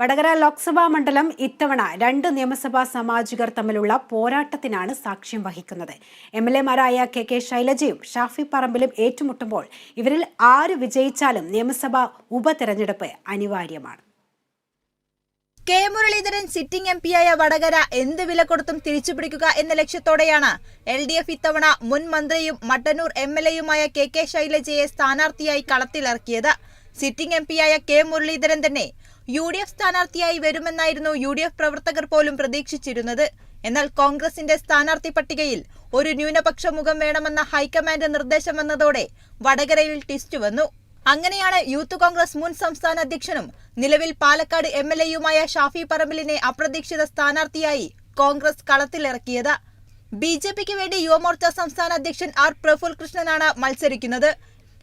വടകര ലോക്സഭാ മണ്ഡലം ഇത്തവണ രണ്ട് നിയമസഭാ സാമാജികർ തമ്മിലുള്ള പോരാട്ടത്തിനാണ് സാക്ഷ്യം വഹിക്കുന്നത്. എം എൽ എമാരായ കെ കെ ശൈലജയും ഷാഫി പറമ്പിലും ഏറ്റുമുട്ടുമ്പോൾ ഇവരിൽ ആര് വിജയിച്ചാലും നിയമസഭാ ഉപതെരഞ്ഞെടുപ്പ് അനിവാര്യമാണ്. കെ മുരളീധരൻ സിറ്റിംഗ് എം പിയായ വടകര എന്ത് വില കൊടുത്തും തിരിച്ചുപിടിക്കുക എന്ന ലക്ഷ്യത്തോടെയാണ് എൽ ഡി എഫ് ഇത്തവണ മുൻ മന്ത്രിയും മട്ടന്നൂർ എം എൽ എയുമായ കെ കെ ശൈലജയെ സ്ഥാനാർത്ഥിയായി കളത്തിലിറക്കിയത്. സിറ്റിംഗ് എം പിയായ കെ മുരളീധരൻ തന്നെ യു ഡി എഫ് സ്ഥാനാർത്ഥിയായി വരുമെന്നായിരുന്നു യു ഡി എഫ് പ്രവർത്തകർ പോലും പ്രതീക്ഷിച്ചിരുന്നത്. എന്നാൽ കോൺഗ്രസിന്റെ സ്ഥാനാർത്ഥി പട്ടികയിൽ ഒരു ന്യൂനപക്ഷ മുഖം വേണമെന്ന ഹൈക്കമാൻഡ് നിർദ്ദേശം വന്നതോടെ വടകരയിൽ ടിസ്റ്റ് വന്നു. അങ്ങനെയാണ് യൂത്ത് കോൺഗ്രസ് മുൻ സംസ്ഥാന അധ്യക്ഷനും നിലവിൽ പാലക്കാട് എം എൽ എയുമായ ഷാഫി പറമ്പിലിനെ അപ്രതീക്ഷിത സ്ഥാനാർത്ഥിയായി കോൺഗ്രസ് കളത്തിലിറക്കിയത്. ബി ജെ പിക്ക് വേണ്ടി യുവമോർച്ച സംസ്ഥാന അധ്യക്ഷൻ ആർ പ്രഫുൽ കൃഷ്ണനാണ് മത്സരിക്കുന്നത്.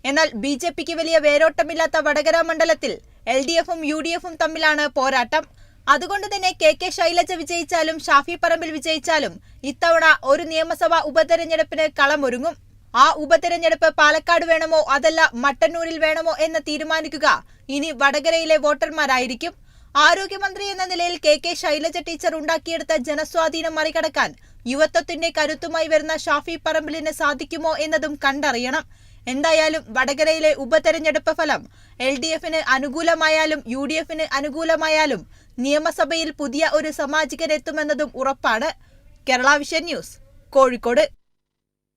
എന്നാൽ ബി ജെ പിക്ക് വലിയ വേരോട്ടമില്ലാത്ത വടകര മണ്ഡലത്തിൽ എൽ ഡി എഫും യു ഡി എഫും തമ്മിലാണ് പോരാട്ടം. അതുകൊണ്ട് തന്നെ കെ കെ ശൈലജ വിജയിച്ചാലും ഷാഫി പറമ്പിൽ വിജയിച്ചാലും ഇത്തവണ ഒരു നിയമസഭാ ഉപതെരഞ്ഞെടുപ്പിന് കളമൊരുങ്ങും. ആ ഉപതെരഞ്ഞെടുപ്പ് പാലക്കാട് വേണമോ അതല്ല മട്ടന്നൂരിൽ വേണമോ എന്ന് തീരുമാനിക്കുക ഇനി വടകരയിലെ വോട്ടർമാരായിരിക്കും. ആരോഗ്യമന്ത്രി എന്ന നിലയിൽ കെ കെ ശൈലജ ടീച്ചർ ഉണ്ടാക്കിയെടുത്ത ജനസ്വാധീനം മറികടക്കാൻ യുവത്വത്തിന്റെ കരുത്തുമായി വരുന്ന ഷാഫി പറമ്പിലിന് സാധിക്കുമോ എന്നതും കണ്ടറിയണം. എന്തായാലും വടകരയിലെ ഉപതെരഞ്ഞെടുപ്പ് ഫലം എൽ ഡി എഫിന് അനുകൂലമായാലും യു ഡി എഫിന് അനുകൂലമായാലും നിയമസഭയിൽ പുതിയ ഒരു സമാജികരെത്തുമെന്നതും ഉറപ്പാണ്. Kerala vision news Kozhikode.